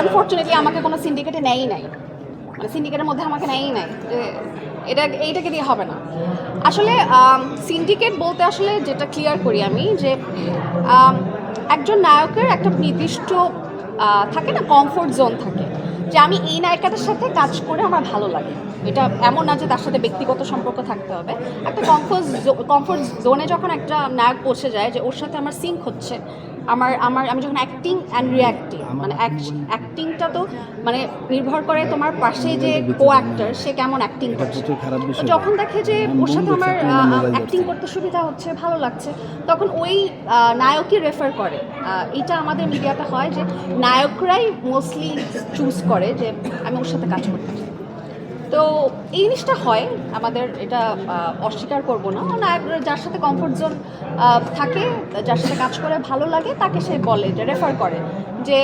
Unfortunately আমাকে কোনো সিন্ডিকেটে নেয়ই নাই। মানে সিন্ডিকেটের মধ্যে আমাকে নেয়ই নাই। যে এটা, এইটাকে দিয়ে হবে না। আসলে সিন্ডিকেট বলতে আসলে যেটা ক্লিয়ার করি আমি, যে একজন নায়কের একটা নির্দিষ্ট থাকে না কমফোর্ট জোন থাকে। যে আমি এই নায়িকাটার সাথে কাজ করে আমার ভালো লাগে। এটা এমন না যে তার সাথে ব্যক্তিগত সম্পর্ক থাকতে হবে। একটা কমফোর্ট কমফোর্ট জোনে যখন একটা নায়ক পৌঁছে যায় যে ওর সাথে আমার সিঙ্ক হচ্ছে আমার আমার আমি যখন অ্যাক্টিং অ্যান্ড রিয়াক্টিং মানে অ্যাক্টিংটা তো মানে নির্ভর করে তোমার পাশে যে কো অ্যাক্টর সে কেমন অ্যাক্টিং করছে। যখন দেখে যে ওর সাথে আমার অ্যাক্টিং করতে সুবিধা হচ্ছে ভালো লাগছে তখন ওই নায়কই রেফার করে। এটা আমাদের মিডিয়াতে হয় যে নায়করাই মোস্টলি চুজ করে যে আমি ওর সাথে কাজ করতে চাই। তো এই জিনিসটা হয়, আমাদের এটা অস্বীকার করব না। যার সাথে কমফোর্ট জোন থাকে, যার সাথে কাজ করে ভালো লাগে, তাকে সে বলে, যে রেফার করে যে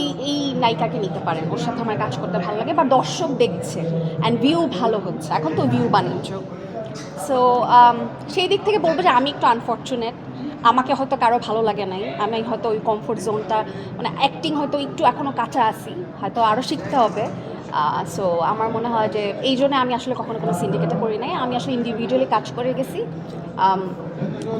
এই এই নায়িকাকে নিতে পারেন ওর সাথে আমার কাজ করতে ভালো লাগে, বা দর্শক দেখছে অ্যান্ড ভিউ ভালো হচ্ছে। এখন তো ভিউ বাণিজ্য। সো সেই দিক থেকে বলব যে আমি একটু আনফর্চুনেট আমাকে হয়তো কারও ভালো লাগে নাই। আমি হয়তো ওই কমফোর্ট জোনটা মানে অ্যাক্টিং হয়তো একটু এখনও কাঁচা আছি। হয়তো আরও শিখতে হবে। সো আমার মনে হয় যে এই জন্য আমি আসলে কখনো কোনো সিন্ডিকেটে করি নাই। আমি আসলে ইন্ডিভিজুয়ালি কাজ করে গেছি।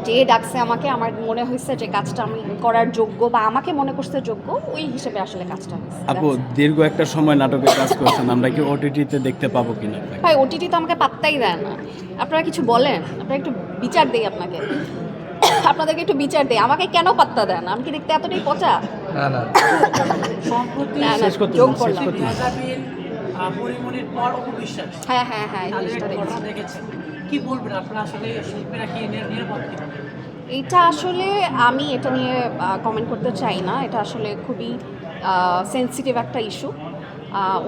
যে ডাকছে আমাকে আমার মনে হয়েছে যে কাজটা আমি করার যোগ্য বা আমাকে মনে করছে যোগ্য ওই হিসেবে আসলে কাজটা আপু দীর্ঘ একটা সময় নাটকে কাজ করছেন আমরা কি ওটিটিতে দেখতে পাবো কিনা? ভাই ওটিটি তো আমাকে পাত্তাই দেয় না। আপনারা কিছু বলেন আপনারা একটু বিচার দেই আপনাকে। আপনাদেরকে একটু বিচার দেই আমাকে কেন পাত্তা দেন আমি কি দেখতে এতটাই পচা? না না। সম্প্রতি শেষ করতে পরিমণির পর অপবিশ্বাস হ্যাঁ হ্যাঁ হ্যাঁ এই জিনিসটা দেখেছি দেখেছেন কি বলবেন? আপনারা আসলে শিল্পীরা কি নিরাপদ এটা আসলে আমি এটা নিয়ে কমেন্ট করতে চাই না। এটা আসলে খুবই সেন্সিটিভ একটা ইস্যু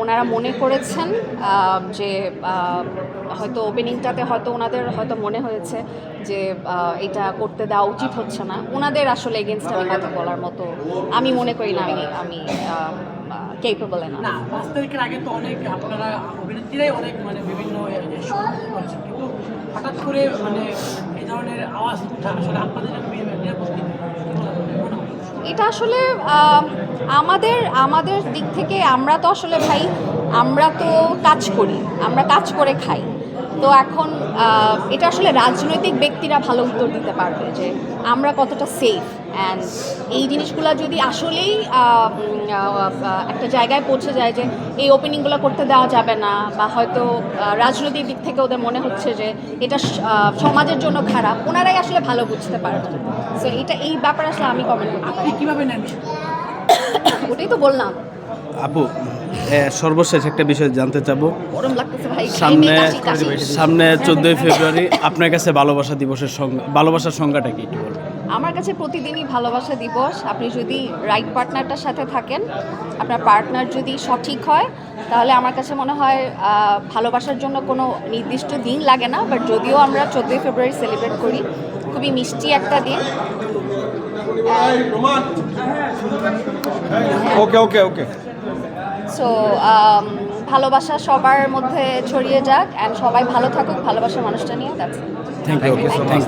ওনারা মনে করেছেন যে হয়তো ওপেনিংটাতে হয়তো ওনাদের হয়তো মনে হয়েছে যে এটা করতে দেওয়া উচিত হচ্ছে না। ওনাদের আসলে এগেনস্ট আমি কথা বলার মতো আমি মনে করি না আমি আমি কেপেবল না না পাঁচ তারিখের আগে তো অনেক আপনারা অভিনেত্রীরাই অনেক মানে বিভিন্ন করেছেন। কিন্তু হঠাৎ করে মানে এই ধরনের আওয়াজ উঠা আসলে আপনাদের? এটা আসলে আমাদের আমাদের দিক থেকে আমরা তো আসলে ভাই আমরা তো কাজ করি আমরা কাজ করে খাই। তো এখন এটা আসলে রাজনৈতিক ব্যক্তিরা ভালো উত্তর দিতে পারবে যে আমরা কতটা সেফ অ্যান্ড এই জিনিসগুলো যদি আসলেই একটা জায়গায় পৌঁছে যায় যে এই ওপেনিংগুলো করতে দেওয়া যাবে না বা হয়তো রাজনৈতিক দিক থেকে ওদের মনে হচ্ছে যে এটা সমাজের জন্য খারাপ ওনারাই আসলে ভালো বুঝতে পারবেন সো এটা এই ব্যাপারে আসলে আমি কমেন্ট করতে পারি। আপনি কীভাবে নেন? ওটাই তো বললাম। আপু সর্বশেষ একটা বিষয় জানতে চাবো। সামনে। সামনে চোদ্দোই ফেব্রুয়ারি আপনার কাছে ভালোবাসা দিবসের সংজ্ঞা ভালোবাসার সংজ্ঞাটা কি একটু বলবেন? আমার কাছে প্রতিদিনই ভালোবাসা দিবস। আপনি যদি রাইট পার্টনারটার সাথে থাকেন আপনার পার্টনার যদি সঠিক হয় তাহলে আমার কাছে মনে হয় ভালোবাসার জন্য কোনো নির্দিষ্ট দিন লাগে না। বাট যদিও আমরা চোদ্দোই ফেব্রুয়ারি সেলিব্রেট করি খুবই মিষ্টি একটা দিন। ওকে ওকে ওকে সো ভালোবাসা সবার মধ্যে ছড়িয়ে যাক অ্যান্ড সবাই ভালো থাকুক ভালোবাসার মানুষটা নিয়ে দ্যাটস থ্যাংক ইউ থ্যাংক